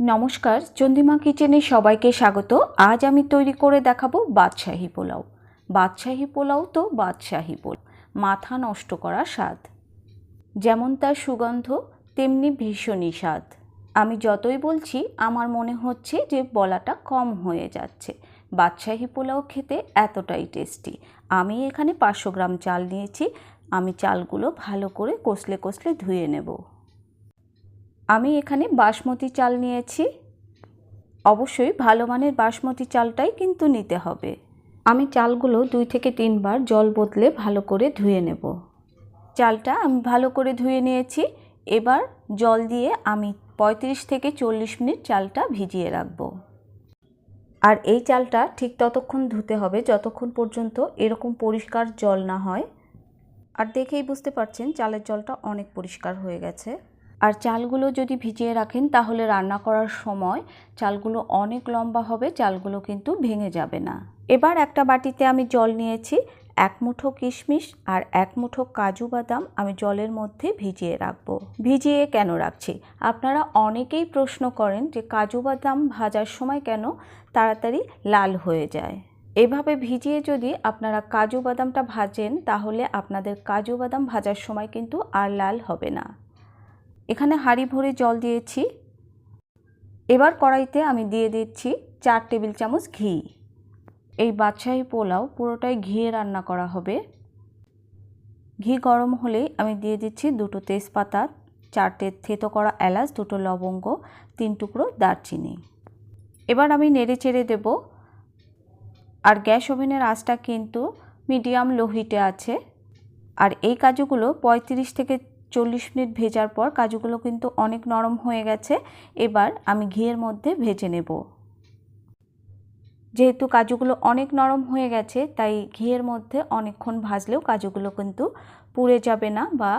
নমস্কার, চন্দিমা কিচেনে সবাইকে স্বাগত। আজ আমি তৈরি করে দেখাবো বাদশাহী পোলাও। বাদশাহী পোলাও তো বাদশাহী পোলাও। মাথা নষ্ট করা স্বাদ। যেমন তার সুগন্ধ, তেমনি ভীষণই স্বাদ। আমি যতই বলছি, আমার মনে হচ্ছে যে বলাটা কম হয়ে যাচ্ছে। বাদশাহী পোলাও খেতে এতটাই টেস্টি। আমি এখানে পাঁচশো গ্রাম চাল নিয়েছি। আমি চালগুলো ভালো করে কষলে কষলে ধুয়ে নেব। আমি এখানে বাসমতি চাল নিয়েছি। অবশ্যই ভালো মানের বাসমতি চালটাই কিন্তু নিতে হবে। আমি চালগুলো দুই থেকে তিনবার জল বদলে ভালো করে ধুয়ে নেব। চালটা আমি ভালো করে ধুয়ে নিয়েছি। এবার জল দিয়ে আমি পঁয়ত্রিশ থেকে চল্লিশ মিনিট চালটা ভিজিয়ে রাখব। আর এই চালটা ঠিক ততক্ষণ ধুতে হবে যতক্ষণ পর্যন্ত এরকম পরিষ্কার জল না হয়। আর দেখেই বুঝতে পারছেন, চালের জলটা অনেক পরিষ্কার হয়ে গেছে। আর চালগুলো যদি ভিজিয়ে রাখেন, তাহলে রান্না করার সময় চালগুলো অনেক লম্বা হবে, চালগুলো কিন্তু ভেঙে যাবে না। এবার একটা বাটিতে আমি জল নিয়েছি, এক মুঠো কিশমিশ আর এক মুঠো কাজু বাদাম আমি জলের মধ্যে ভিজিয়ে রাখব। ভিজিয়ে কেন রাখছি? আপনারা অনেকেই প্রশ্ন করেন যে কাজু বাদাম ভাজার সময় কেন তাড়াতাড়ি লাল হয়ে যায়। এভাবে ভিজিয়ে যদি আপনারা কাজু বাদামটা ভাজেন, তাহলে আপনাদের কাজু বাদাম ভাজার সময় কিন্তু আর লাল হবে না। এখানে হাঁড়ি ভরে জল দিয়েছি। এবার কড়াইতে আমি দিয়ে দিচ্ছি চার টেবিল চামচ ঘি। এই বাদশাহী পোলাও পুরোটাই ঘিয়ে রান্না করা হবে। ঘি গরম হলেই আমি দিয়ে দিচ্ছি দুটো তেজপাতা, চারটে থেতো করা এলাচ, দুটো লবঙ্গ, তিন টুকরো দারচিনি। এবার আমি নেড়ে চেড়ে দেব। আর গ্যাস ওভেনের আঁচটা কিন্তু মিডিয়াম লো হিটে আছে। আর এই কাজুগুলো পঁয়ত্রিশ থেকে চল্লিশ মিনিট ভেজার পর কাজুগুলো কিন্তু অনেক নরম হয়ে গেছে। এবার আমি ঘিয়ের মধ্যে ভেজে নেব। যেহেতু কাজুগুলো অনেক নরম হয়ে গেছে, তাই ঘিয়ের মধ্যে অনেকক্ষণ ভাজলেও কাজুগুলো কিন্তু পুড়ে যাবে না বা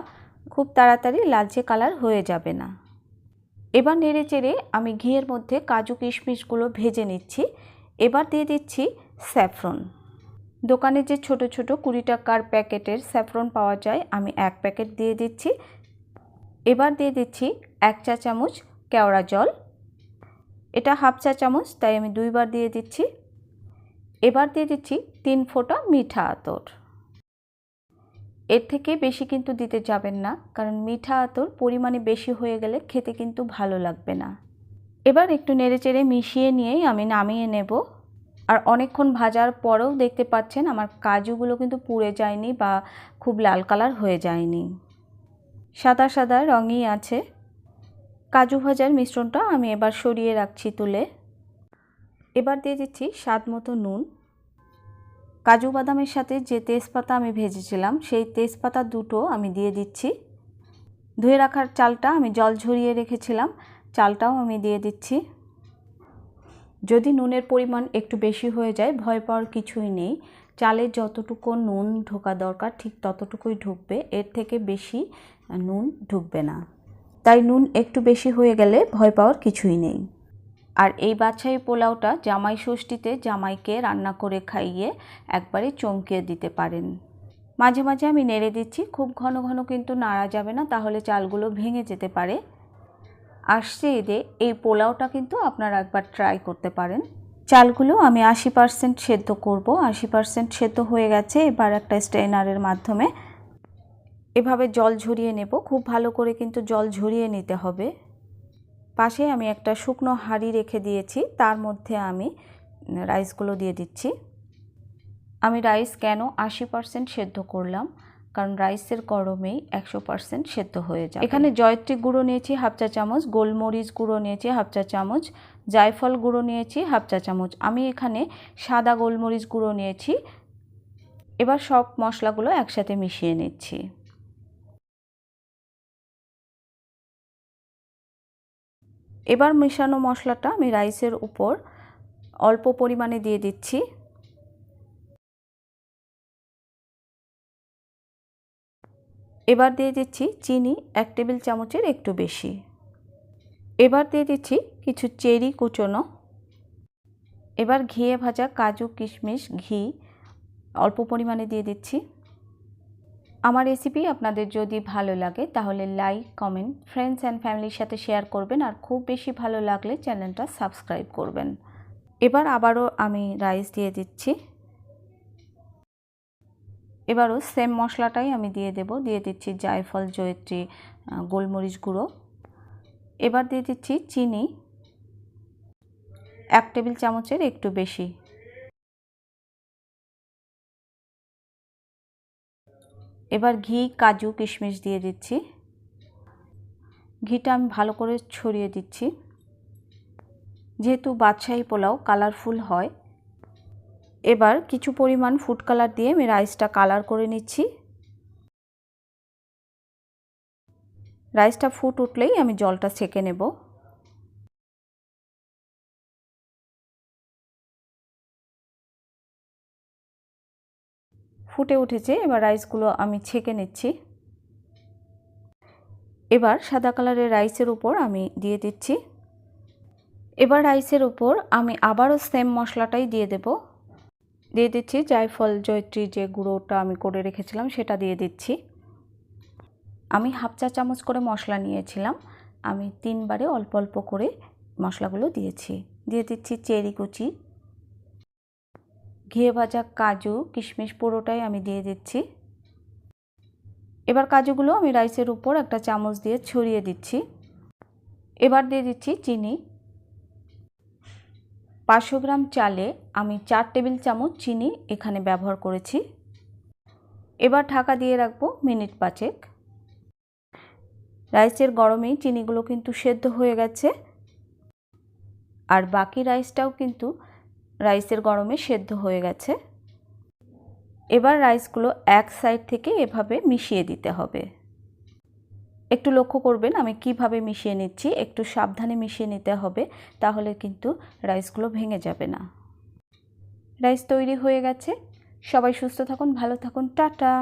খুব তাড়াতাড়ি লালচে কালার হয়ে যাবে না। এবার নেড়ে চেড়ে আমি ঘিয়ের মধ্যে কাজু কিশমিশগুলো ভেজে নিচ্ছি। এবার দিয়ে দিচ্ছি স্যাফরন। দোকানে যে ছোট ছোট কুড়ি টাকার প্যাকেটের স্যাফরন পাওয়া যায়, আমি এক প্যাকেট দিয়ে দিচ্ছি। এবার দিয়ে দিচ্ছি এক চা চামচ কেওড়া জল। এটা হাফ চা চামচ, তাই আমি দুইবার দিয়ে দিচ্ছি। এবার দিয়ে দিচ্ছি তিন ফোঁটা মিঠা আতর। এর থেকে বেশি কিন্তু দিতে যাবেন না, কারণ মিঠা আতর পরিমাণে বেশি হয়ে গেলে খেতে কিন্তু ভালো লাগবে না। এবার একটু নেড়েচেড়ে মিশিয়ে নিয়েই আমি নামিয়ে নেব। আর অনেকক্ষণ ভাজার পরেও দেখতে পাচ্ছেন আমার কাজুগুলো কিন্তু পুড়ে যায়নি বা খুব লাল কালার হয়ে যায়নি। সাদা সাদা রঙই আছে। কাজু ভাজার মিশ্রণটা আমি এবার সরিয়ে রাখছি তুলে। এবার দিয়ে দিচ্ছি স্বাদ মতো নুন। কাজু বাদামের সাথে যে তেজপাতা আমি ভেজেছিলাম, সেই তেজপাতা দুটো আমি দিয়ে দিচ্ছি। ধুয়ে রাখার চালটা আমি জল ঝরিয়ে রেখেছিলাম, চালটাও আমি দিয়ে দিচ্ছি। যদি নুনের পরিমাণ একটু বেশি হয়ে যায়, ভয় পাওয়ার কিছুই নেই। চালে যতটুকু নুন ঢোকা দরকার, ঠিক ততটুকুই ঢুকবে। এর থেকে বেশি নুন ঢুকবে না। তাই নুন একটু বেশি হয়ে গেলে ভয় পাওয়ার কিছুই নেই। আর এই বাছাই পোলাওটা জামাই ষষ্ঠীতে জামাইকে রান্না করে খাইয়ে একবারে চমকিয়ে দিতে পারেন। মাঝে মাঝে আমি নেড়ে দিচ্ছি। খুব ঘন ঘন কিন্তু নাড়া যাবে না, তাহলে চালগুলো ভেঙে যেতে পারে। আসছে এদে এই পোলাওটা কিন্তু আপনারা একবার ট্রাই করতে পারেন। চালগুলো আমি আশি পারসেন্ট সেদ্ধ করব। আশি পারসেন্ট সেদ্ধ হয়ে গেছে, এবার একটা স্ট্রেনারের মাধ্যমে এভাবে জল ঝরিয়ে নেব। খুব ভালো করে কিন্তু জল ঝরিয়ে নিতে হবে। পাশে আমি একটা শুকনো হাঁড়ি রেখে দিয়েছি, তার মধ্যে আমি রাইসগুলো দিয়ে দিচ্ছি। আমি রাইস কেন আশি পারসেন্ট সেদ্ধ করলাম? কারণ রাইসের গরমেই একশো পারসেন্ট সেদ্ধ হয়ে যায় এখানে জয়ত্রী গুঁড়ো নিয়েছি হাফ চা চামচ, গোলমরিচ গুঁড়ো নিয়েছি হাফ চা চামচ, জায়ফল গুঁড়ো নিয়েছি হাফ চা চামচ। আমি এখানে সাদা গোলমরিচ গুঁড়ো নিয়েছি। এবার সব মশলাগুলো একসাথে মিশিয়ে নিচ্ছি। এবার মেশানো মশলাটা আমি রাইসের উপর অল্প পরিমাণে দিয়ে দিচ্ছি। এবার দিয়ে দিচ্ছি চিনি এক টেবিল চামচের একটু বেশি। এবার দিয়ে দিচ্ছি কিছু চেরি কুচনো। এবার ঘিয়ে ভাজা কাজু কিশমিশ, ঘি অল্প পরিমাণে দিয়ে দিচ্ছি। আমার রেসিপি আপনাদের যদি ভালো লাগে তাহলে লাইক কমেন্ট ফ্রেন্ডস অ্যান্ড ফ্যামিলির সাথে শেয়ার করবেন আর খুব বেশি ভালো লাগলে চ্যানেলটা সাবস্ক্রাইব করবেন। এবার আবারও আমি রাইস দিয়ে দিচ্ছি। এবারও সেম মশলাটাই আমি দিয়ে দেব। দিয়ে দিচ্ছি জায়ফল, জয়ত্রী গোলমরিচ গুঁড়ো। এবার দিয়ে দিচ্ছি চিনি। এক টেবিল চামচের একটু বেশি। এবার ঘি, কাজু, কিশমিশ দিয়ে দিচ্ছি। ঘিটা আমি ভালো করে ছড়িয়ে দিচ্ছি। যেহেতু বাদশাহী পোলাও কালারফুল হয় এবার কিছু পরিমাণ ফুড কালার দিয়ে আমি রাইসটা কালার করে নিচ্ছি। রাইসটা ফুট উঠলেই আমি জলটা ছেঁকে নেব। ফুটে উঠেছে, এবার রাইসগুলো আমি ছেঁকে নিচ্ছি। এবার সাদা কালারের রাইসের উপর আমি দিয়ে দিচ্ছি। এবার রাইসের উপর আমি আবারও সেম মশলাটাই দিয়ে দেব। দিয়ে দিচ্ছি জায়ফল জয়ত্রী যে গুঁড়োটা আমি করে রেখেছিলাম সেটা দিয়ে দিচ্ছি। আমি হাফ চা চামচ করে মশলা নিয়েছিলাম। আমি তিনবারে অল্প অল্প করে মশলাগুলো দিয়েছি। দিয়ে দিচ্ছি চেরি কুচি। ঘিয়ে ভাজা কাজু, কিশমিশ পুরোটাই আমি দিয়ে দিচ্ছি। এবার কাজুগুলো আমি রাইসের উপর একটা চামচ দিয়ে ছড়িয়ে দিচ্ছি। এবার দিয়ে দিচ্ছি চিনি। পাঁচশো গ্রাম চালে আমি চার টেবিল চামচ চিনি এখানে ব্যবহার করেছি। এবার ঢাকা দিয়ে রাখব মিনিট পাঁচেক। রাইসের গরমেই চিনিগুলো কিন্তু সেদ্ধ হয়ে গেছে। আর বাকি রাইসটাও কিন্তু রাইসের গরমে সেদ্ধ হয়ে গেছে। এবার রাইসগুলো এক সাইড থেকে এভাবে মিশিয়ে দিতে হবে। একটু লক্ষ্য করবেন, আমি কীভাবে মিশিয়ে নিচ্ছি, একটু সাবধানে মিশিয়ে নিতে হবে, তাহলে কিন্তু রাইসগুলো ভেঙে যাবে না। রাইস তৈরি হয়ে গেছে। সবাই সুস্থ থাকুন, ভালো থাকুন, টাটা!